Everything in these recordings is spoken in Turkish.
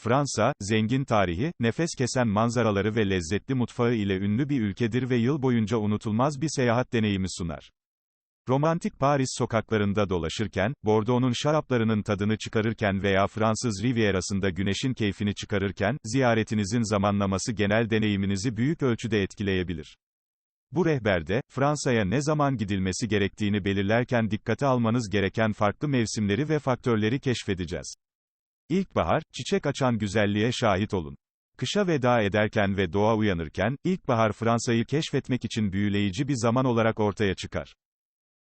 Fransa, zengin tarihi, nefes kesen manzaraları ve lezzetli mutfağı ile ünlü bir ülkedir ve yıl boyunca unutulmaz bir seyahat deneyimi sunar. Romantik Paris sokaklarında dolaşırken, Bordeaux'un şaraplarının tadını çıkarırken veya Fransız Rivierası'nda güneşin keyfini çıkarırken, ziyaretinizin zamanlaması genel deneyiminizi büyük ölçüde etkileyebilir. Bu rehberde, Fransa'ya ne zaman gidilmesi gerektiğini belirlerken dikkate almanız gereken farklı mevsimleri ve faktörleri keşfedeceğiz. İlkbahar, çiçek açan güzelliğe şahit olun. Kışa veda ederken ve doğa uyanırken, ilkbahar Fransa'yı keşfetmek için büyüleyici bir zaman olarak ortaya çıkar.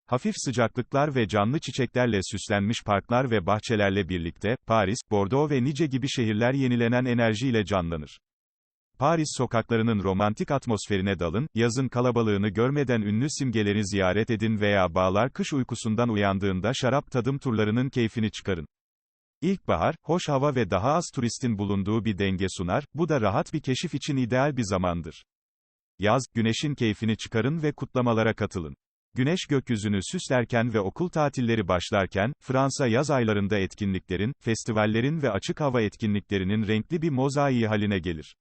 Hafif sıcaklıklar ve canlı çiçeklerle süslenmiş parklar ve bahçelerle birlikte, Paris, Bordeaux ve nice gibi şehirler yenilenen enerjiyle canlanır. Paris sokaklarının romantik atmosferine dalın, yazın kalabalığını görmeden ünlü simgeleri ziyaret edin veya bağlar kış uykusundan uyandığında şarap tadım turlarının keyfini çıkarın. İlkbahar, hoş hava ve daha az turistin bulunduğu bir denge sunar, bu da rahat bir keşif için ideal bir zamandır. Yaz, güneşin keyfini çıkarın ve kutlamalara katılın. Güneş gökyüzünü süslerken ve okul tatilleri başlarken, Fransa yaz aylarında etkinliklerin, festivallerin ve açık hava etkinliklerinin renkli bir mozaiği haline gelir.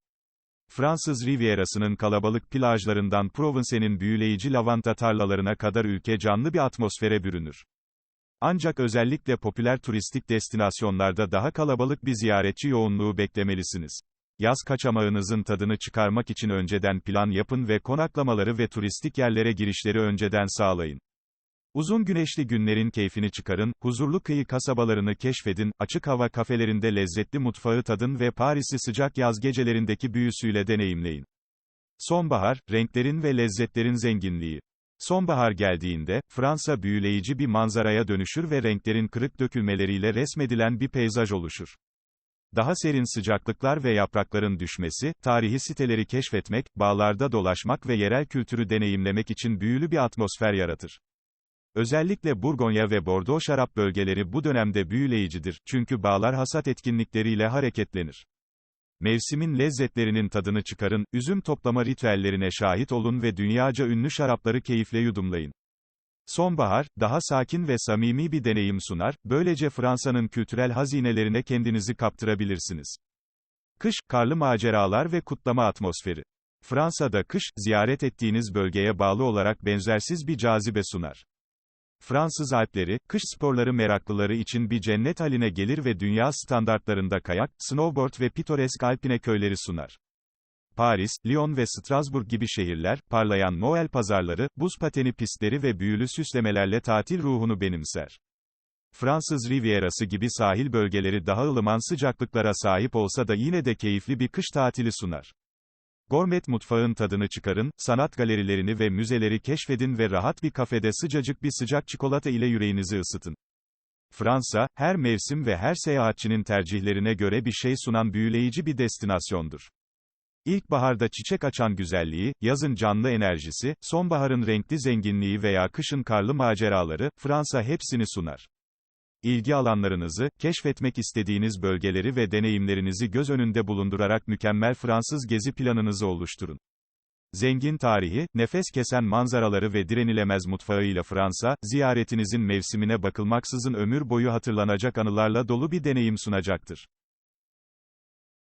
Fransız Rivierası'nın kalabalık plajlarından Provence'nin büyüleyici lavanta tarlalarına kadar ülke canlı bir atmosfere bürünür. Ancak özellikle popüler turistik destinasyonlarda daha kalabalık bir ziyaretçi yoğunluğu beklemelisiniz. Yaz kaçamağınızın tadını çıkarmak için önceden plan yapın ve konaklamaları ve turistik yerlere girişleri önceden sağlayın. Uzun güneşli günlerin keyfini çıkarın, huzurlu kıyı kasabalarını keşfedin, açık hava kafelerinde lezzetli mutfağı tadın ve Paris'i sıcak yaz gecelerindeki büyüsüyle deneyimleyin. Sonbahar, renklerin ve lezzetlerin zenginliği. Sonbahar geldiğinde, Fransa büyüleyici bir manzaraya dönüşür ve renklerin kırık dökülmeleriyle resmedilen bir peyzaj oluşur. Daha serin sıcaklıklar ve yaprakların düşmesi, tarihi siteleri keşfetmek, bağlarda dolaşmak ve yerel kültürü deneyimlemek için büyülü bir atmosfer yaratır. Özellikle Burgonya ve Bordeaux şarap bölgeleri bu dönemde büyüleyicidir, çünkü bağlar hasat etkinlikleriyle hareketlenir. Mevsimin lezzetlerinin tadını çıkarın, üzüm toplama ritüellerine şahit olun ve dünyaca ünlü şarapları keyifle yudumlayın. Sonbahar, daha sakin ve samimi bir deneyim sunar, böylece Fransa'nın kültürel hazinelerine kendinizi kaptırabilirsiniz. Kış, karlı maceralar ve kutlama atmosferi. Fransa'da kış, ziyaret ettiğiniz bölgeye bağlı olarak benzersiz bir cazibe sunar. Fransız Alpleri, kış sporları meraklıları için bir cennet haline gelir ve dünya standartlarında kayak, snowboard ve pitoresk alpine köyleri sunar. Paris, Lyon ve Strasbourg gibi şehirler, parlayan Noel pazarları, buz pateni pistleri ve büyülü süslemelerle tatil ruhunu benimser. Fransız Rivierası gibi sahil bölgeleri daha ılıman sıcaklıklara sahip olsa da yine de keyifli bir kış tatili sunar. Gormet mutfağın tadını çıkarın, sanat galerilerini ve müzeleri keşfedin ve rahat bir kafede sıcacık bir sıcak çikolata ile yüreğinizi ısıtın. Fransa, her mevsim ve her seyahatçinin tercihlerine göre bir şey sunan büyüleyici bir destinasyondur. İlkbaharda çiçek açan güzelliği, yazın canlı enerjisi, sonbaharın renkli zenginliği veya kışın karlı maceraları, Fransa hepsini sunar. İlgi alanlarınızı, keşfetmek istediğiniz bölgeleri ve deneyimlerinizi göz önünde bulundurarak mükemmel Fransız gezi planınızı oluşturun. Zengin tarihi, nefes kesen manzaraları ve direnilemez mutfağıyla Fransa, ziyaretinizin mevsimine bakılmaksızın ömür boyu hatırlanacak anılarla dolu bir deneyim sunacaktır.